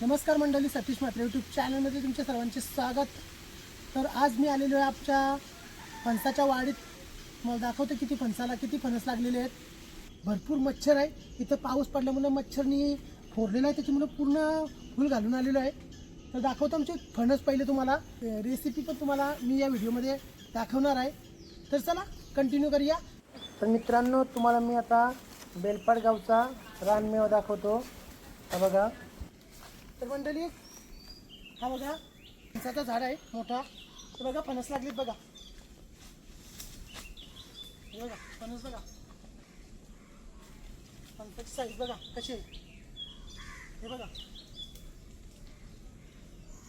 नमस्कार मंडळी सतीश म्हात्रे यूट्यूब चॅनलमध्ये तुमच्या सर्वांचे स्वागत. तर आज मी आलेलो आहे आमच्या फणसाच्या वाडीत. मला दाखवतो किती फणसाला किती फणस लागलेले आहेत. भरपूर मच्छर आहे. इथं पाऊस पडल्यामुळे मच्छरनी फोडलेला आहे त्याच्यामुळे पूर्ण फुल घालून आलेलो आहे. तर दाखवतो आमचे फणस पहिले तुम्हाला. रेसिपी पण तुम्हाला मी या व्हिडिओमध्ये दाखवणार आहे. तर चला कंटिन्यू करूया. तर मित्रांनो तुम्हाला मी आता बेलपाड गावचा रानमेवा दाखवतो. हा बघा. तर मंडळी हा बघा. फणसाचं झाड आहे मोठा. तर बघा फणस लागलीत बघा. हे बघा फणस बघा. फणसाची साईज बघा कशी आहे. हे बघा.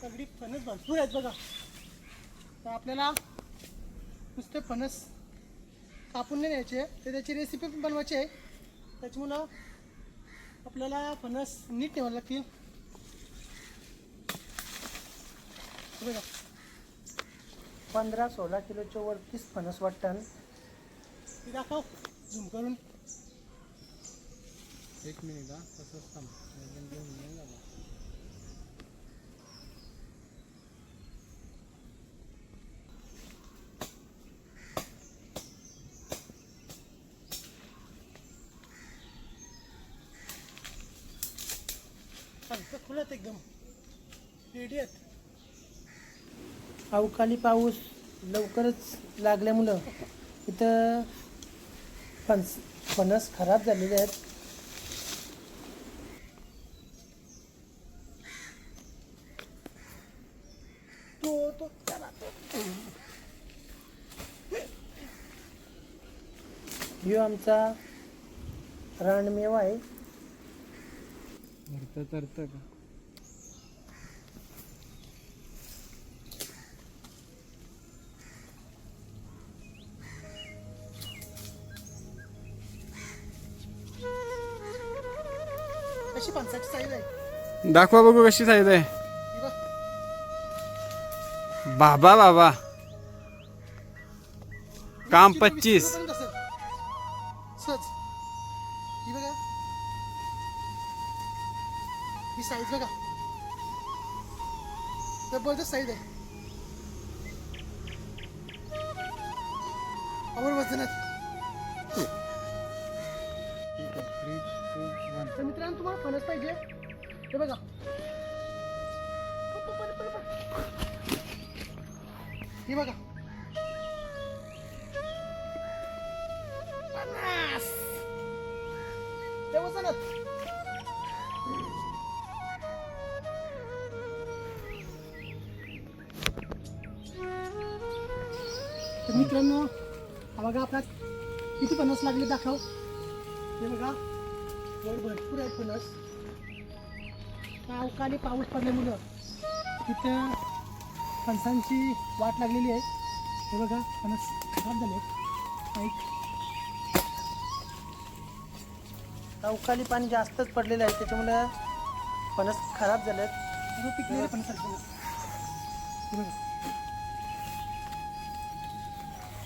सगळी फणस भरपूर आहेत बघा. तर आपल्याला नुसते फणस कापून नाही न्यायचे. तर त्याची रेसिपी पण बनवायची आहे. त्याच्यामुळं आपल्याला फणस नीट ठेवायला लागतील बघा. पंधरा सोळा किलोच्या वरतीच फणस वाटतं. ती दाखव. झूम करून. एक मिनिट हा. तसंच थांब. फुलत एकदम. रेडी आहेत अवकाळी पाऊस लवकरच लागल्यामुळं इथं फणस फणस खराब झालेले आहेत. तो तो चला तो. आमचा रानमेवा आहे. भरतं का साईज आहे दाखवा बघू कशी साईज आहे ही बघ. बाबा बाबा काम वीस किलो- वीस पच्चीस. किलोपर्यंत असेल. सहज. ही बघा ही साईज बघा जबरदस्त साईज आहे वजनात तर मित्रांनो तुम्हाला फणस पाहिजे. हे बघा. हे बघा. पन्नास ते वजनात तर मित्रांनो हा बघा आपला किती पन्नास लागले दाखव. हे बघा. वर भरपूर आहे फणस अवकाळी पाऊस पडल्यामुळं तिथं फणसांची वाट लागलेली आहे. हे बघा फणस खराब झाले ऐक अवकाळी पाणी जास्तच पडलेलं आहे. त्याच्यामुळं फणस खराब झाले आहेत पिकलेले फणस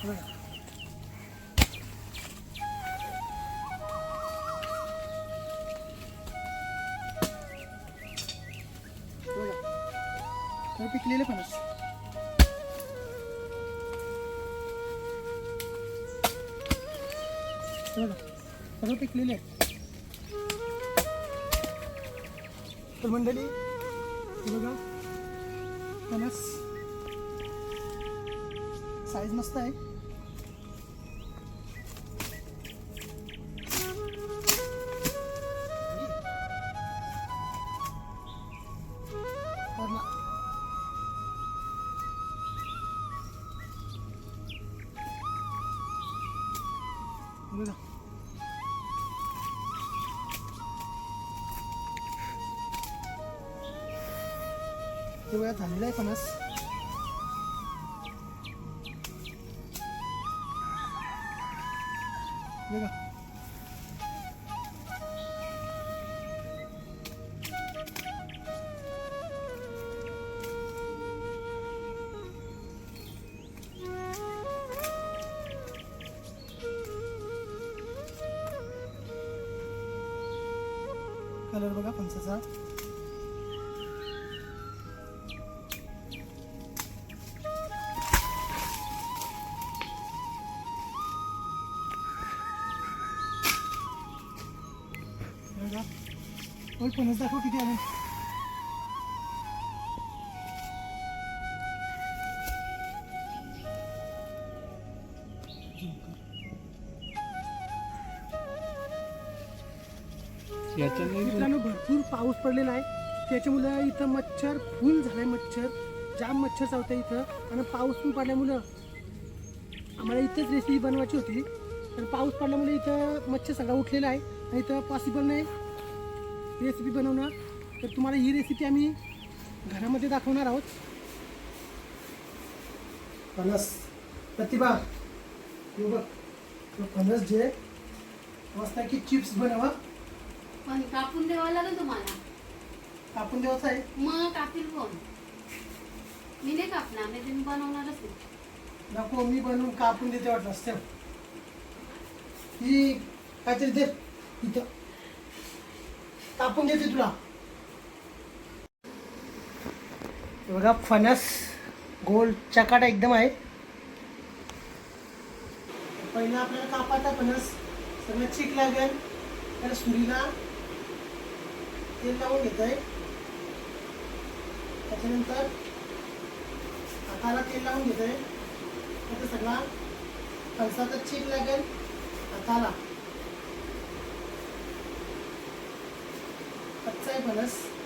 बघा. हे पिकलेले फणस सगळं पिकलेले तर मंडळी बघा फणस साईज मस्त आहे. वेळा झालेला आहे फणस बघा. कलर बघा फणसाचा गोल फणस दाखव किती आले मित्रांनो भरपूर पाऊस पडलेला आहे. त्याच्यामुळं इथं मच्छर फुल झालाय मच्छर. जाम मच्छर चावतं इथं. आणि पाऊस पण पडल्यामुळं आम्हाला इथेच रेसिपी बनवायची होती. तर पाऊस पडल्यामुळे इथं मच्छर सगळा उठलेला आहे. आणि इथं पॉसिबल नाही. रेसिपी बनवणं तर तुम्हाला ही रेसिपी आम्ही घरामध्ये दाखवणार आहोत. फणस. प्रतिभा हे बघ. तो फणस जे मस्त की चिप्स बनवा. पण कापून द्यावं लागेल तुम्हाला. कापून द्यायचं आहे. मग कापील कोण? मी नाही कापणार नाही तुम्ही बनवणारच नाही. नको मी बनवून कापून देते वाटलं ठेव ही काहीतरी दे. इथं. कापून देते तुला. बघा फणस गोल चकाटा एकदम आहे. पहिला आपल्याला कापायचा फणस सगळं चीक लागेल. तर सुरीला तेल लावून घेत आहे त्याच्यानंतर हाताला तेल लावून घेत आहे आता सगळा फणसाचा चीक लागेल हाताला कच्चा आहे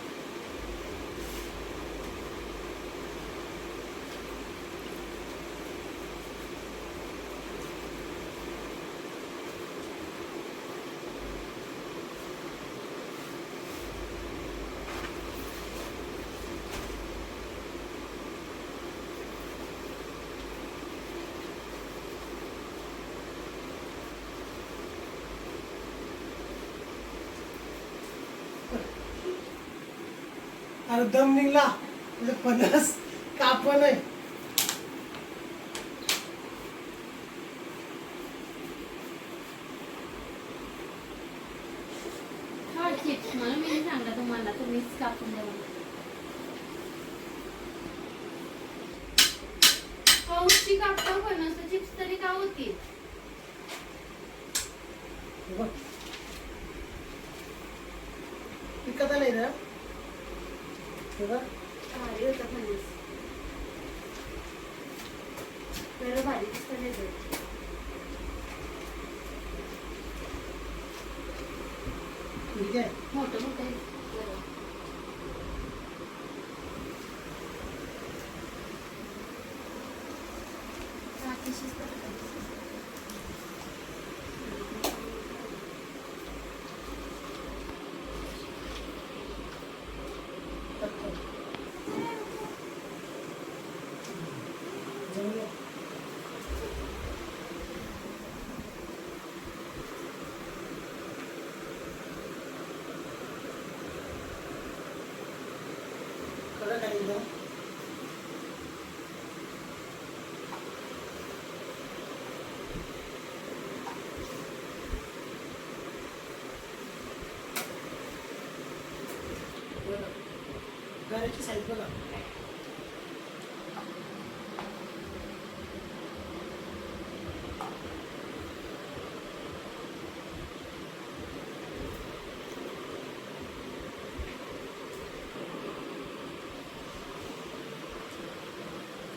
अरे दम निघला. म्हणजे फणस कापण आहे. चिप्स मला मी नाही सांगला तुम्हाला तुम्हीच कापून द्या मला. पाऊसची कापता पण असं चिप्स तरी का होती? आलंय ना? हे बघ भारी होता फणस बरं भारी दिसतं नाही तर. ठीक आहे मोठं मोठं आहे. बरं. रात्रीचीच करतात. जमलं. कडक आहे एकदम. साईज बघा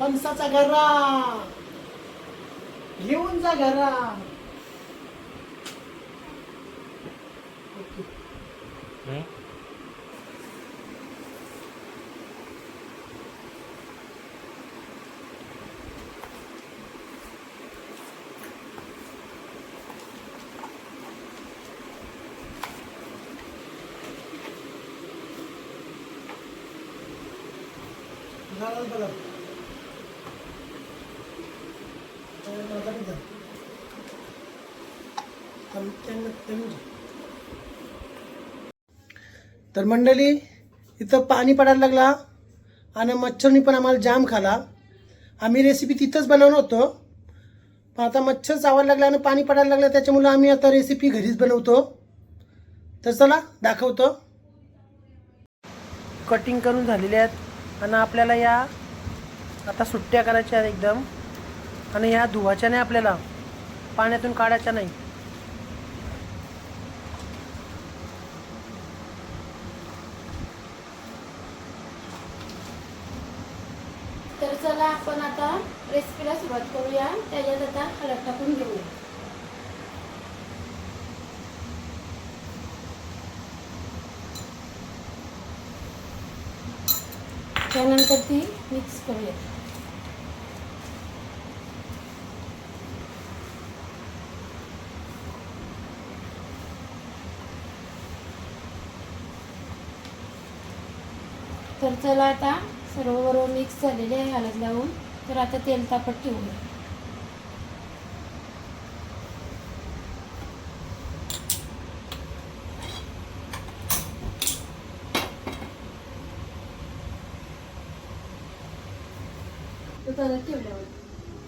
फणसाचा घरा घेऊन जा घरा बघा तर मंडळी इथं पाणी पडायला लागला आणि मच्छरनी पण आम्हाला जाम खाला. आम्ही रेसिपी तिथंच बनवलं होतो. पण आता मच्छर चावायला लागला आणि पाणी पडायला लागलं त्याच्यामुळं आम्ही आता रेसिपी घरीच बनवतो. तर चला दाखवतो. कटिंग करून झालेल्या आहेत आणि आपल्याला या आता सुट्ट्या करायच्या आहेत एकदम. आणि ह्या धुवाच्या नाही आपल्याला. पाण्यातून काढायच्या नाही तर चला आपण आता रेसिपीला सुरुवात करूया. त्याच्यात आता हळद टाकून घेऊया. त्यानंतर ती मिक्स करूया. तर चला आता सर्व बरोबर मिक्स झालेले आहे हळद लावून तर आता तेल तापत ठेवूया.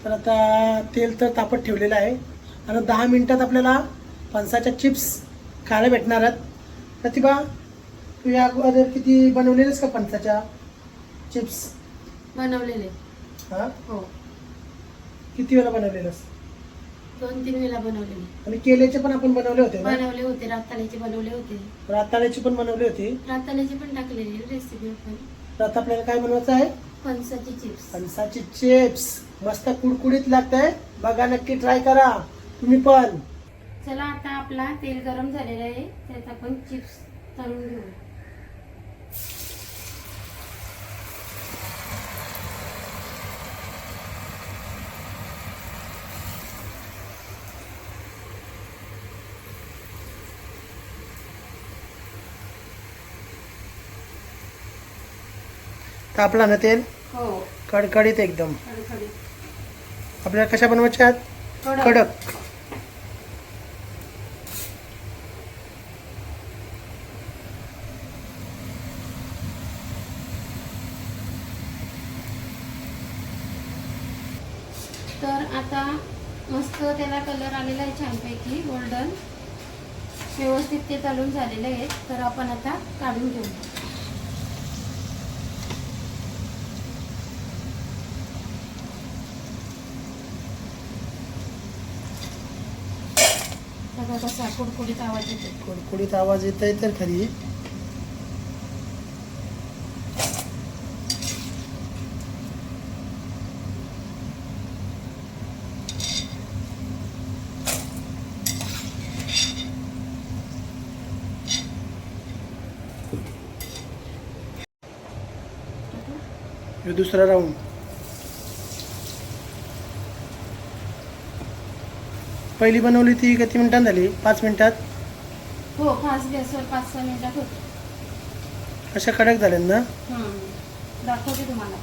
तर आता तेल तर तापत ठेवलेलं आहे. आणि दहा मिनिटात आपल्याला फणसाच्या चिप्स खायला भेटणार आहेत. प्रतिभा तू या अगोदर किती बनवलेलेस का फणसाच्या चिप्स? बनवलेले. हां? हो. किती वेळा बनवलेलंस? दोन तीन वेळा बनवलेले. आणि केलेचे पण आपण बनवले होते ना? बनवले होते राताळ्याचे बनवले होते. राताळ्याची पण बनवली होती? राताळ्याची पण टाकलेली रेसिपी आपण. तर आता आपल्याला काय बनवायचं आहे? फणसाची चिप्स फणसाची चिप्स मस्त कुडकुडीत लागतंय. बघा नक्की ट्राय करा. तुम्ही पण. चला आता आपला तेल गरम झालेलं आहे. त्यात आपण चिप्स तळून घेऊ. तापला ना तेल? हो. कडकडीत एकदम. आपल्याला कशा बनवायच्या आहेत? कडक. कडक. तर आता मस्त त्याला कलर आलेला आहे छानपैकी गोल्डन व्यवस्थित ते तळून झालेले आहेत. तर आपण आता काढून घेऊ. बघा कसा कुडकुडीत आवाज येतो कुडकुडीत आवाज येत आहे तर खरी. दुसरा राऊंड. पहिली बनवली ती किती मिनिटांत झाली? पाच मिनिटात? हो फास्ट गॅसवर पाच सहा मिनिटात होतो. अशा कडक झाल्या ना. दाखवते तुम्हाला.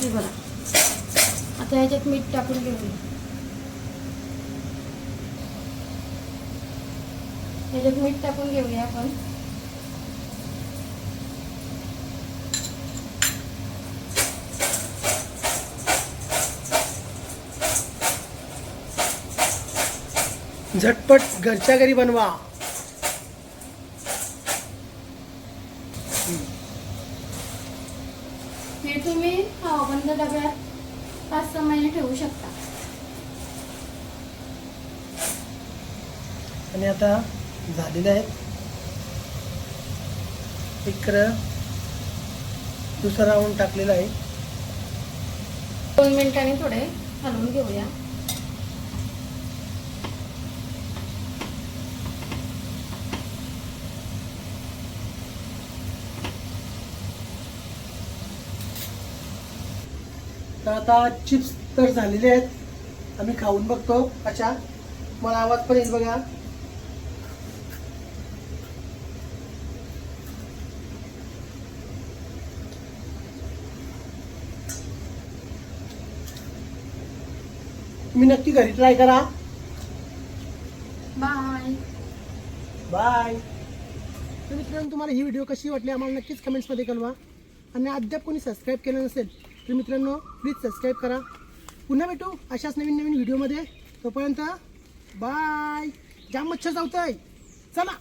हे बघा. आता ह्याच्यात मीठ टाकून घेऊया. ह्याच्यात मीठ टाकून घेऊया आपण. झटपट घरच्या घरी बनवा. हे तुम्ही हवाबंद डब्यात पाच सहा महिने ठेवू शकता. आणि आता झालेले आहेत इकडं दुसरा राऊंड टाकलेला आहे. दोन मिनिटांनी थोडे हलवून घेऊया. तर आता चिप्स तर झालेले आहेत. आम्ही खाऊन बघतो. अशा मला आवाज पण येईल बघा. तुम्ही नक्की घरी ट्राय करा. बाय बाय तर मित्रांनो तुम्हाला ही व्हिडिओ कशी वाटली? आम्हाला नक्कीच कमेंट्समध्ये कळवा. आणि अद्याप कोणी सबस्क्राईब केलं नसेल तर मित्रांनो प्लीज सबस्क्राईब करा. पुन्हा भेटू अशाच नवीन नवीन व्हिडिओमध्ये तोपर्यंत बाय जाम मच्छर चावतंय. चला.